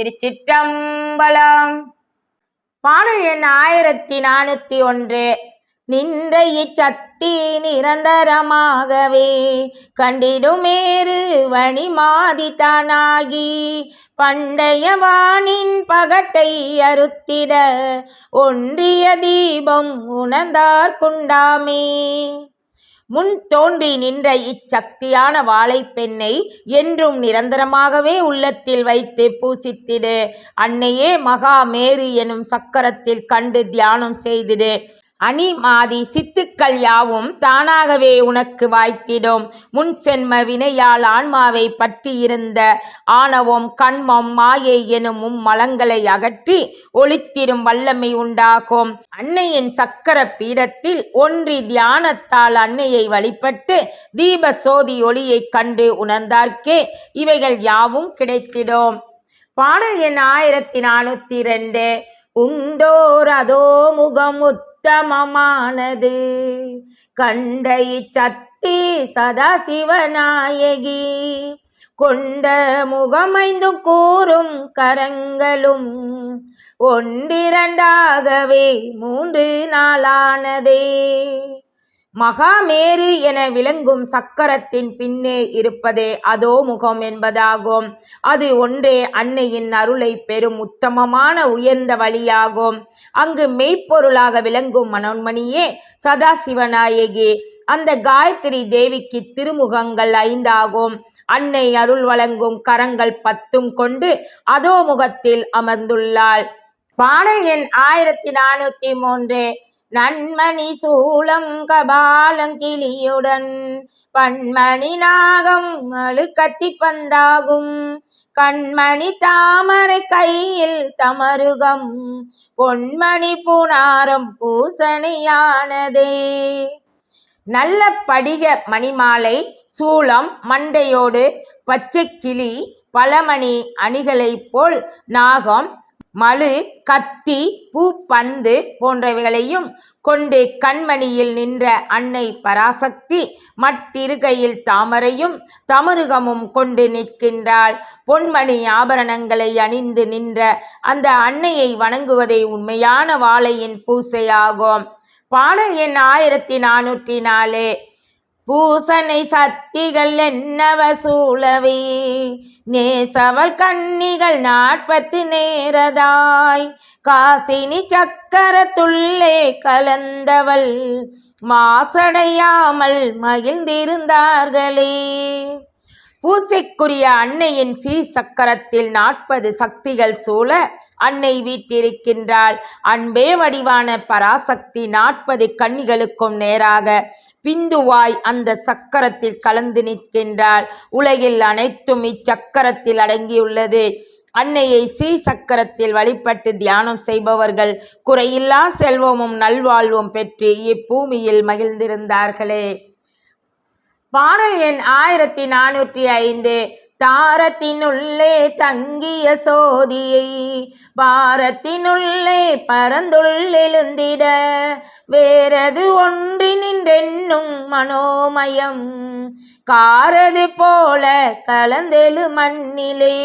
திருச்சிற்றம்பலம். பாடல் எண் ஆயிரத்தி நானூத்தி ஒன்று. நின்ற இச்சக்தி நிரந்தரமாகவே கண்டிடுமேறு வணிமாதித்தானாகி பண்டைய வானின் பகட்டை அறுத்திட ஒன்றிய தீபம் உணர்ந்தார் குண்டாமே முன் தோன்றி நின்ற இச்சக்தியான வாழைப்பெண்ணை என்றும் நிரந்தரமாகவே உள்ளத்தில் வைத்து பூசித்திடு. அன்னையே மகா மேரு எனும் சக்கரத்தில் கண்டு தியானம் செய்திடு. அணி மாதி சித்துக்கள் யாவும் தானாகவே உனக்கு வாய்த்திடும். முன் சென்ம வினையால் ஆன்மாவை பற்றியிருந்த ஆணவம் கண்மம் மாயை எனும் மலங்களை அகற்றி ஒளித்திடும் வல்லமை உண்டாகும். அன்னையின் சக்கர பீடத்தில் ஒன்றி தியானத்தால் அன்னையை வழிபட்டு தீப சோதி ஒளியைக் கண்டு உணர்ந்தார்க்கே இவைகள் யாவும் கிடைத்திடும். பாடல் எண் ஆயிரத்தி நானூத்தி ரெண்டு. உண்டோர் அதோ முகமுத் உத்தமமானது. கண்ட இச்சக்தி சதாசிவநாயகி. கொண்ட முகமைந்து கூறும் கரங்களும் ஒன்றிரண்டாகவே மூன்று நாளானதே. மகாமேரு என விளங்கும் சக்கரத்தின் பின்னே இருப்பதே அதோ முகம் என்பதாகும். அது ஒன்றே அன்னையின் அருளை பெறும் உத்தமமான உயர்ந்த வழியாகும். அங்கு மெய்ப்பொருளாக விளங்கும் மனோன்மணியே சதாசிவநாயகி. அந்த காயத்ரி தேவிக்கு திருமுகங்கள் ஐந்தாகும். அன்னை அருள் வழங்கும் கரங்கள் பத்தும் கொண்டு அதோ முகத்தில் அமர்ந்துள்ளாள். பாடல் எண் ஆயிரத்தி நானூத்தி மூன்று. நன்மணி சூளம் கபாலங்கிளியுடன் பன்மணி நாகம் அழுக்கட்டி பந்தாகும். கண்மணி தாமரை கையில் தமருகம் பொன்மணி பூனாரம் பூசணியானதே. நல்ல படிக மணிமாலை சூளம் மண்டையோடு பச்சை கிளி பலமணி அணிகளைப் போல் நாகம் மழு கத்தி பூப்பந்து போன்றவைகளையும் கொண்டு கண்மணியில் நின்ற அன்னை பராசக்தி மட்டிருகையில் தாமரையும் தமருகமும் கொண்டு நிற்கின்றாள். பொன்மணி ஆபரணங்களை அணிந்து நின்ற அந்த அன்னையை வணங்குவதே உண்மையான வாழையின் பூசையாகும். பாடல் எண் ஆயிரத்தி நானூற்றி நாலு. பூசனை சக்திகள் என்னவ சூழவே? நேசவள் கன்னிகள் நாற்பத்து நேரதாய். காசினி சக்கரத்துள்ளே கலந்தவள். மாசடையாமல் மகிழ்ந்திருந்தார்களே. பூசைக்குரிய அன்னையின் சீ சக்கரத்தில் நாற்பது சக்திகள் சூழ அன்னை வீட்டிருக்கின்றாள். அன்பே வடிவான பராசக்தி நாற்பது கன்னிகளுக்கும் நேராக பிந்துவாய் அந்த சக்கரத்தில் கலந்து நிற்கின்றாள். உலகில் அனைத்தும் இச்சக்கரத்தில் அடங்கியுள்ளது. அன்னையை ஸ்ரீ சக்கரத்தில் வழிபட்டு தியானம் செய்பவர்கள் குறையில்லா செல்வமும் நல்வாழ்வும் பெற்று இப்பூமியில் மகிழ்ந்திருந்தார்களே. பாடல் எண் ஆயிரத்தி நானூற்றி ஐந்து. தாரத்தினுள்ளே தங்கிய சோதியை பாரத்தினுள்ளே பரந்துள்ளெழுந்திட வேறது ஒன்றி நின்றென்னும் மனோமயம் காரது போல கலந்தெழு மண்ணிலே.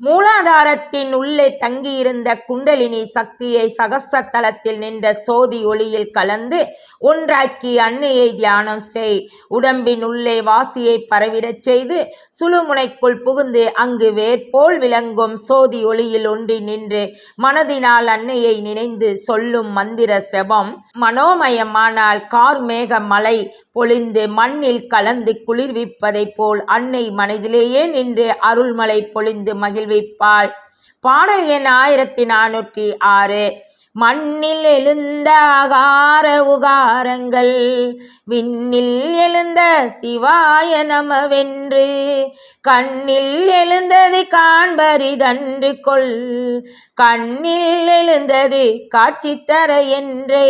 மூலாதாரத்தின் உள்ளே தங்கியிருந்த குண்டலினி சக்தியை சகசத்தலத்தில் நின்ற சோதி ஒளியில் கலந்து ஒன்றாக்கி அன்னையை தியானம் செய். உடம்பின் உள்ளே வாசியை பரவிடச் செய்து சுழுமுனைக்குள் புகுந்து அங்கு வேற்போல் விளங்கும் சோதி ஒளியில் ஒன்றி நின்று மனதினால் அன்னையை நினைந்து சொல்லும் மந்திர செபம். மனோமயமானால் கார்மேக மலை பொழிந்து மண்ணில் கலந்து குளிர்விப்பதைப் போல் அன்னை மனதிலேயே நின்று அருள்மலை பொழிந்து மகிழ்விப்பாள் பாடல் எண் ஆயிரத்தி நானூற்றி ஆறு. மண்ணில் எழுந்த அகார உகாரங்கள் விண்ணில் எழுந்த சிவாய நமவென்று கண்ணில் எழுந்தது காண்பரிதன்று கொள் கண்ணில் எழுந்தது காட்சி தர என்றே.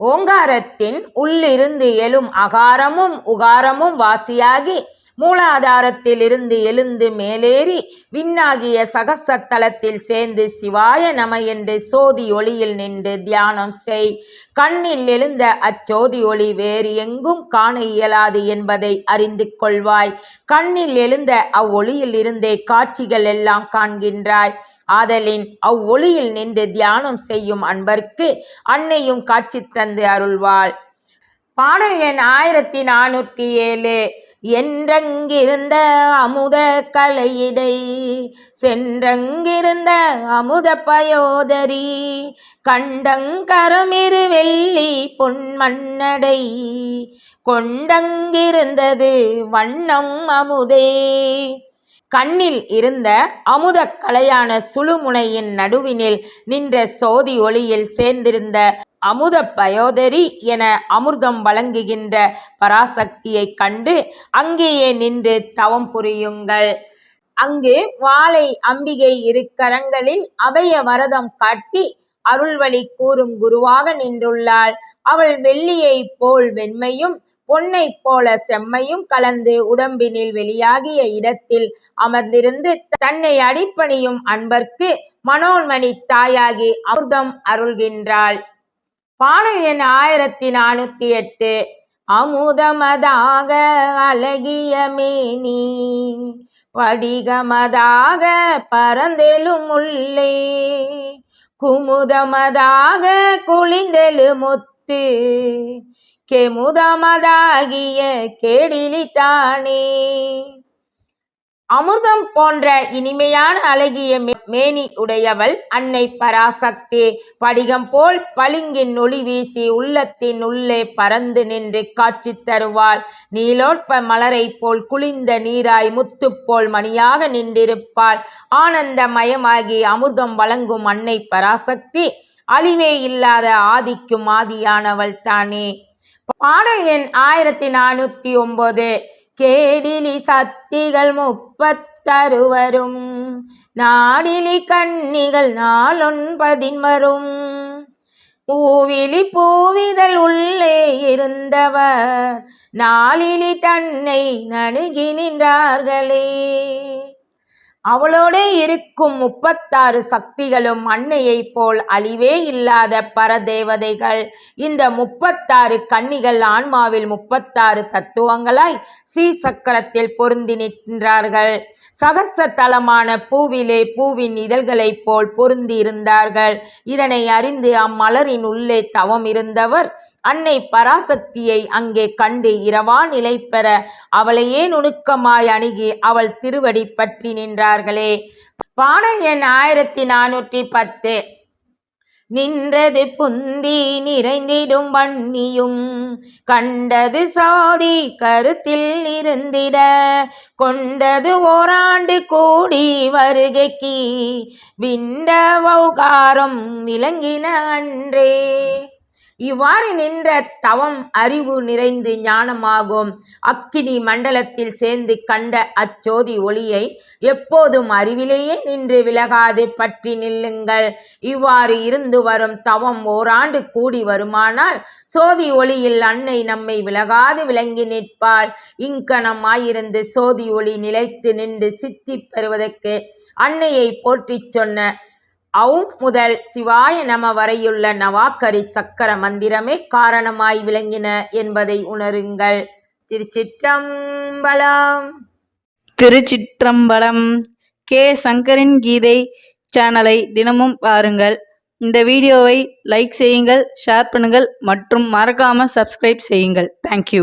ஓங்காரத்தின் உள்ளிருந்து எழும் அகாரமும் உகாரமும் வாசியாகி மூலாதாரத்தில் இருந்து எழுந்து மேலேறி விண்ணாகிய சகசத்தலத்தில் சேர்ந்து சிவாய நம என்று சோதி ஒளியில் நின்று தியானம் செய். கண்ணில் எழுந்த அச்சோதி ஒளி வேறு எங்கும் காண இயலாது என்பதை அறிந்து கொள்வாய். கண்ணில் எழுந்த அவ்வொளியில் இருந்தே காட்சிகள் எல்லாம் காண்கின்றாய். ஆதலின் அவ்வொளியில் நின்று தியானம் செய்யும் அன்பர்க்கு அன்னையும் காட்சி தந்து அருள்வாள். பாடல் எண் ஆயிரத்தி நானூற்றி ஏழு. என்றங்கிருந்த அமுத கலையிடை சென்றங்கிருந்த அமுத பயோதரி கண்டங்கரமிரு வெள்ளி பொன்மண்ணடை கொண்டங்கிருந்தது வண்ணம் அமுதே. கண்ணில் இருந்த அமுத கலையான சுழுமுனையின் நடுவினில் நின்ற சோதி ஒளியில் சேர்ந்திருந்த அமுத பயோதரி என அமிர்தம் வழங்குகின்ற பராசக்தியைக் கண்டு அங்கேயே நின்று தவம் புரியுங்கள். அங்கு வாழை அம்பிகை இரு கரங்களில் அபய வரதம் காட்டி அருள்வழி கூறும் குருவாக நின்றுள்ளாள். அவள் வெள்ளியைப் போல் வெண்மையும் பொன்னைப் போல செம்மையும் கலந்து உடம்பினில் வெளியாகிய இடத்தில் அமர்ந்திருந்து தன்னை அடிப்பணியும் அன்பர்க்கு மனோன்மணி தாயாகி அமிர்தம் அருள்கின்றாள். பாடல் எண் ஆயிரத்தி நானூத்தி எட்டு அமுதமதாக அழகிய மேனி படிகமதாக பரந்தெழும் உள்ளே குமுதமதாக குளிந்தெழு முத்து கெமுதமதாகிய கேடிலித்தானே. அமிர்தம் போன்ற இனிமையான அழகிய மேனி உடையவள் அன்னை பராசக்தி. படிகம் போல் பளிங்கின் ஒளி வீசி உள்ளத்தின் உள்ளே பறந்து நின்று காட்சி தருவாள். நீலோட்ப மலரை போல் குளிர்ந்த நீராய் முத்து போல் மணியாக நின்றிருப்பாள். ஆனந்த மயமாகி அமிர்தம் வழங்கும் அன்னை பராசக்தி. அழிவே இல்லாத ஆதிக்கும் ஆதியானவள் தானே. பாடல் எண் ஆயிரத்தி நானூத்தி ஒன்பது கேடிலி சக்திகள் முப்பத்தருவரும் நாடிலி கன்னிகள் நாளொன்பதின் வரும். பூவிலி பூவிதழ் உள்ளே இருந்தவர் நாளிலி தன்னை நணுகி நின்றார்களே. அவளோடே இருக்கும் முப்பத்தாறு சக்திகளும் அன்னையைப் போல் அழிவே இல்லாத பரதேவதைகள். இந்த முப்பத்தாறு கன்னிகள் ஆன்மாவில் முப்பத்தாறு தத்துவங்களாய் ஸ்ரீ சக்கரத்தில் பொருந்தி நின்றார்கள். சகச தலமான பூவிலே பூவின் இதழ்களைப் போல் பொருந்தி இருந்தார்கள் இதனை அறிந்து அம்மலரின் உள்ளே தவம் இருந்தவர் அன்னை பராசக்தியை அங்கே கண்டு இரவா நிலை பெற அவளையே நுணுக்கமாய் அணுகி அவள் திருவடி பற்றி நின்றார்களே. பாடல் எண் ஆயிரத்தி நானூற்றி பத்து. நின்றது புந்தி நிறைந்திடும் வன்னியும் கண்டது சாதி கருத்தில் இருந்திட கொண்டது ஓராண்டு கூடி வருகைக்கு விண்ட வௌகாரம் விளங்கின அன்றே. இவ்வாறு நின்ற தவம் அறிவு நிறைந்து ஞானமாகும். அக்கினி மண்டலத்தில் சேர்ந்து கண்ட அச்சோதி ஒளியை எப்போதும் அறிவிலேயே நின்று விலகாது பற்றி நில்லுங்கள். இவ்வாறு இருந்து வரும் தவம் ஓராண்டு கூடி வருமானால் சோதி ஒளியில் அன்னை நம்மை விலகாது விளங்கி நிற்பாள். இங்கனமாயிருந்து சோதி ஒளி நிலைத்து நின்று சித்தி பெறுவதற்கு அன்னையை போற்றிச் சொன்ன ஔ முதல் சிவாய நம வரையுள்ள நவாக்கரி சக்கர மந்திரமே காரணமாய் விளங்கின என்பதை உணருங்கள். திருச்சிற்றம்பலம். திருச்சிற்றம்பலம். கே. சங்கரின் கீதை சேனலை தினமும் பாருங்கள். இந்த வீடியோவை லைக் செய்யுங்கள் ஷேர் பண்ணுங்கள் மற்றும் மறக்காமல் சப்ஸ்கிரைப் செய்யுங்கள். தேங்க்யூ